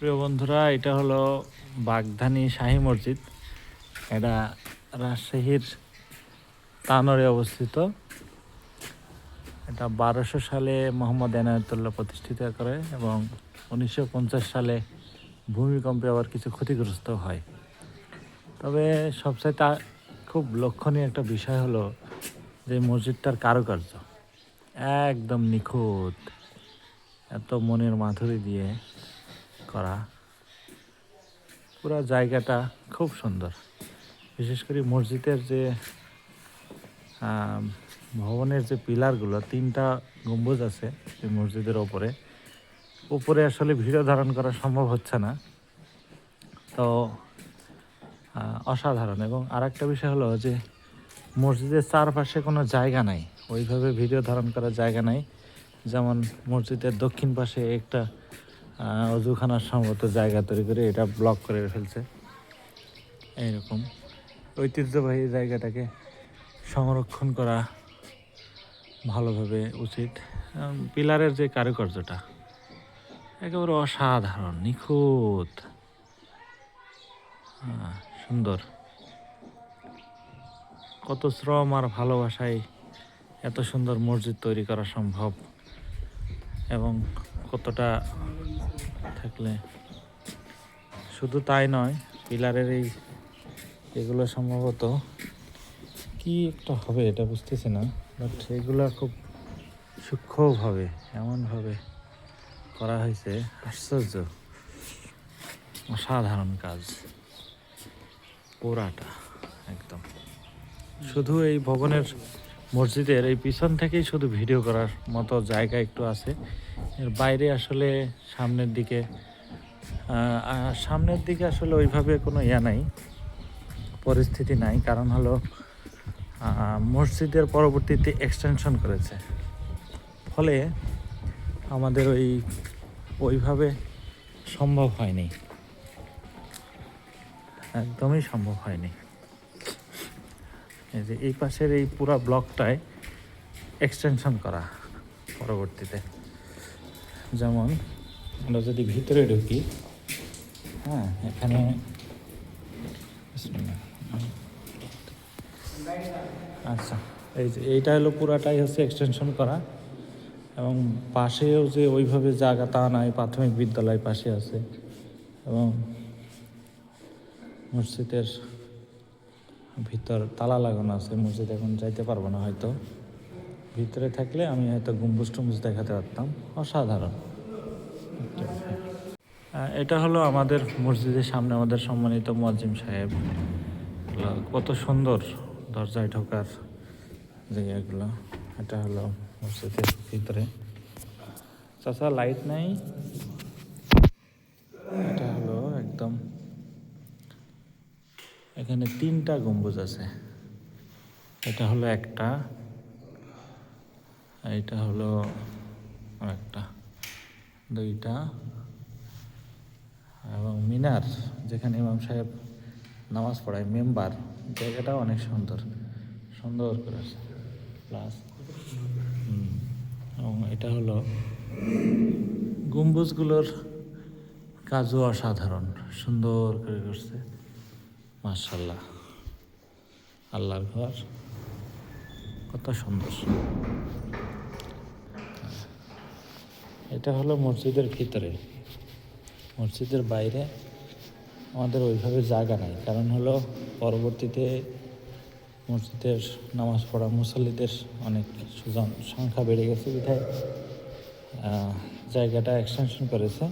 প্রিয় বন্ধুরা, এটা হলো বাগধানী শাহী মসজিদ। এটা রাজশাহীর তানোরে অবস্থিত। এটা বারোশো সালে মোহাম্মদ এনায়তুল্লাহ প্রতিষ্ঠিত করে এবং উনিশশো পঞ্চাশ সালে ভূমিকম্পে আবার কিছু ক্ষতিগ্রস্ত হয়। তবে সবচাইতে খুব লক্ষণীয় একটা বিষয় হলো যে মসজিদটার কারুকার্য একদম নিখুঁত, এত মনের মাধুরী দিয়ে করা। পুরো জায়গাটা খুব সুন্দর। বিশেষ করে মসজিদের যে ভবনের যে পিলারগুলো, তিনটা গম্বুজ আছে এই মসজিদের ওপরে। উপরে আসলে ভিডিও ধারণ করা সম্ভব হচ্ছে না। তো অসাধারণ। এবং আর একটা বিষয় হলো যে, মসজিদের চারপাশে কোনো জায়গা নাই। ওইভাবে ভিডিও ধারণ করার জায়গা নাই। যেমন মসজিদের দক্ষিণ পাশে একটা অজুখানার সম্ভবত জায়গা তৈরি করে এটা ব্লক করে ফেলছে। এইরকম ঐতিহ্যবাহী জায়গাটাকে সংরক্ষণ করা ভালোভাবে উচিত। পিলারের যে কারুকার্যটা, একেবারে অসাধারণ, নিখুঁত। সুন্দর। কত শ্রম আর ভালোবাসায় এত সুন্দর মসজিদ তৈরি করা সম্ভব এবং কতটা থাকলে। শুধু তাই নয়, পিলারের এই এগুলো সম্ভবত কি একটা হবে এটা বুঝতেছি না বাট এগুলো খুব সূক্ষ্মভাবে, এমনভাবে করা হয়েছে, আশ্চর্য। অসাধারণ কাজ। পুরাটা একদম। শুধু এই ভবনের মসজিদের এই পিছন থেকেই শুধু ভিডিও করার মতো জায়গা একটু আছে। এর বাইরে আসলে সামনের দিকে সামনের দিকে আসলে ওইভাবে কোনো ইয়া নাই, পরিস্থিতি নাই। কারণ হলো মসজিদের পরবর্তীতে এক্সটেনশন করেছে। ফলে আমাদের ওই, ওইভাবে সম্ভব হয়নি। একদমই সম্ভব হয়নি। এই যে এই পাশের এই পুরা ব্লকটায় এক্সটেনশন করা পরবর্তীতে। যেমন আমরা যদি ভিতরে ঢুকি হ্যাঁ এখানে আচ্ছা এই যে এইটা হলো পুরাটাই হচ্ছে এক্সটেনশন করা এবং পাশেও যে ওইভাবে জায়গা তা নাই, প্রাথমিক বিদ্যালয় পাশে আছে এবং মসজিদের ভিতর তালা লাগানো আছে, মসজিদ এখন যাইতে পারব না হয়তো। ভিতরে থাকলে আমি হয়তো গম্বুজ টম্বুজ দেখাতে পারতাম, অসাধারণ। এটা হলো আমাদের মসজিদের সামনে আমাদের সম্মানিত মজিম সাহেব। কত সুন্দর দরজায় ঢোকার জায়গাগুলো এটা হলো মসজিদের ভিতরে। চাচা লাইট নাই এটা হলো একদম এখানে তিনটা গম্বুজ আছে। এটা হলো একটা এটা হলো একটা দুইটা, এবং মিনার, যেখানে ইমাম সাহেব নামাজ পড়ায়, মেম্বার। জায়গাটা অনেক সুন্দর সুন্দর করেছে প্লাস এবং এটা হলো গম্বুজগুলোর কাজও অসাধারণ, সুন্দর করে করছে। মার্শাল্লাহ আল্লাহর ঘর কত সুন্দর। এটা হলো মসজিদের ভিতরে। মসজিদের বাইরে আমাদের ওইভাবে জায়গা নাই। কারণ হলো পরবর্তীতে মসজিদের নামাজ পড়া মুসল্লিদের অনেক সুজন- সংখ্যা বেড়ে গেছে বিধায় জায়গাটা এক্সটেনশন করেছে।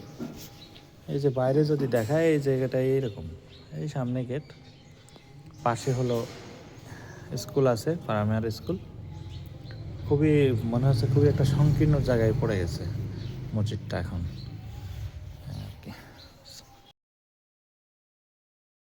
এই যে বাইরে যদি দেখায় এই জায়গাটা এইরকম এই সামনে গেট পাশে হলো স্কুল আছে, প্রাইমারি স্কুল। খুবই মনে হচ্ছে খুবই একটা সংকীর্ণ জায়গায় পড়ে গেছে মসজিদটা এখন।